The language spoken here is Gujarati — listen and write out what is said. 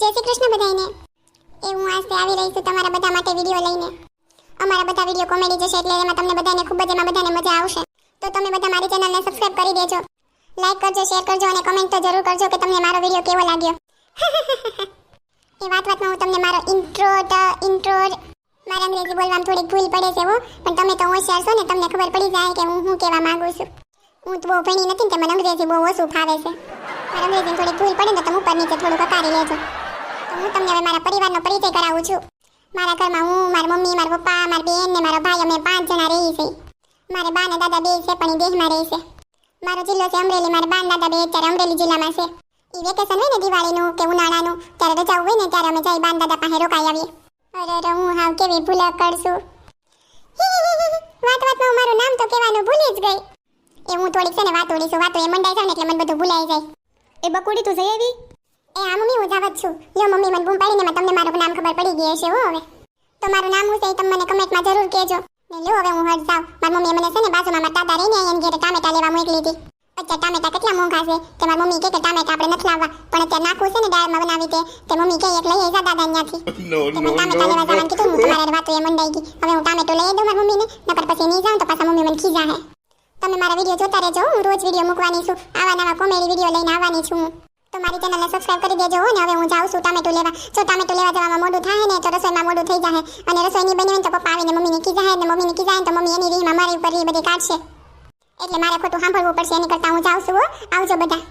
જય શ્રી કૃષ્ણ બધાને એ હું આજે આવી રહી છું તમારા બધા માટે વીડિયો લઈને. અમારા બધા વીડિયો કોમેડી જશે એટલે એમાં તમને બધાને ખૂબ જ એમાં બધાને મજા આવશે. તો તમે બધા મારી ચેનલને સબસ્ક્રાઇબ કરી દેજો. લાઈક કરજો શેર કરજો અને કમેન્ટ તો જરૂર કરજો કે તમને મારો વીડિયો કેવો લાગ્યો. એ વાત વાતમાં હું તમને મારો ઇન્ટ્રો ઇન્ટ્રો મારા અંગ્રેજી બોલવામાં થોડીક ભૂલ પડે છે હો, પણ તમે તો હોશિયાર છો ને, તમને ખબર પડી જાય કે હું શું કહેવા માંગુ છું. હું તો બહુ ભણી નથી ને મને અંગ્રેજી બહુ ઓછું ફાવે છે. મારા અંગ્રેજીને થોડીક ભૂલ પડે ને તમે ઉપર નીચે થોડું કકારી લેજો. હું તમને હવે મારા પરિવારનો પરિચય કરાવું છું. મારા ઘરમાં હું, મારી મમ્મી, મારા પપ્પા, મારી બેન ને મારો ભાઈ, અમે પાંચ જણા રહી છે. મારે બા ને દાદા બે છે, પણ એ દેહમાં રહે છે. મારો જિલ્લો છે અમરેલી, મારા બા દાદા બે અત્યારે અમરેલી જિલ્લામાં છે. એ વેકેશન હોય ને દિવાળીનું કે ઉનાળાનું, ત્યારે રજા હોય ને ત્યારે અમે જઈ બાન દાદા પાસે રોકાઈ આવીએ. અરે અરે, હું હાવ કેવી ભૂલા કરશું. વાત વાતમાં મારું નામ તો કહેવાનું ભૂલી જ ગઈ. એ હું થોડીક છે ને વાત છું, વાતો એ મંડાઈ જાવ ને એટલે મને બધું ભૂલાઈ જાય. એ બકુડી તું જઈ આવી? એ આ મમ્મી હું જાવત છું. લ્યો મમ્મી મને બૂમ પાડીને તમને મારું નામ ખબર પડી ગઈ હશે હો હવે. તો મારું નામ હું છે તમે મને કમેન્ટમાં જરૂર કહેજો. ને લ્યો હવે હું હટ જાવ મારી મમ્મીએ મને છે ને બાજુમાં મારા દાદા રહીને એને ઘેર ટામેટા લેવા મોકલી હતી. અત્યારે ટામેટા કેટલા મોંઘા છે કે મારી મમ્મી કહે કે ટામેટા આપણે નથી લાવવા. પણ અત્યારે નાખવું છે ને દાળમાં બનાવી તે તે મમ્મી કહે એક લઈ આવી જા દાદા અહીંયાથી. તે ટામેટા લેવા જવાનું કીધું હું તમારે વાતો એ મંડાઈ ગઈ. હવે હું ટામેટો લઈ દઉં મારી મમ્મીને નકર પછી નહીં જાઉં તો પાછા મમ્મી મને ખીજા હે તમે મારા વીડિયો જોતા રહેજો હું રોજ વીડિયો મૂકવાની છું. આવા નવા કોમેડી વીડિયો લઈને આવવાની છું હું. તો મારી ચેનલને સબસ્ક્રાઇબ કરી દેજો હો ને. હવે હું જાઉં છું ટામેટો લેવા. જો ટામેટો લેવા જવામાં મોડું થાય ને, તો રસોઈમાં મોડું થઈ જાય અને રસોઈ નહીં બની તો પપ્પા આવીને મમ્મીને કીધા ને મમ્મીને કીધા તો મમ્મી એની રીમાં મારી ઉપર રી બધી કાઢશે. એટલે મારે ખોટું સાંભળવું પડશે, એની કરતાં હું જાઉં છું આવજો બધા.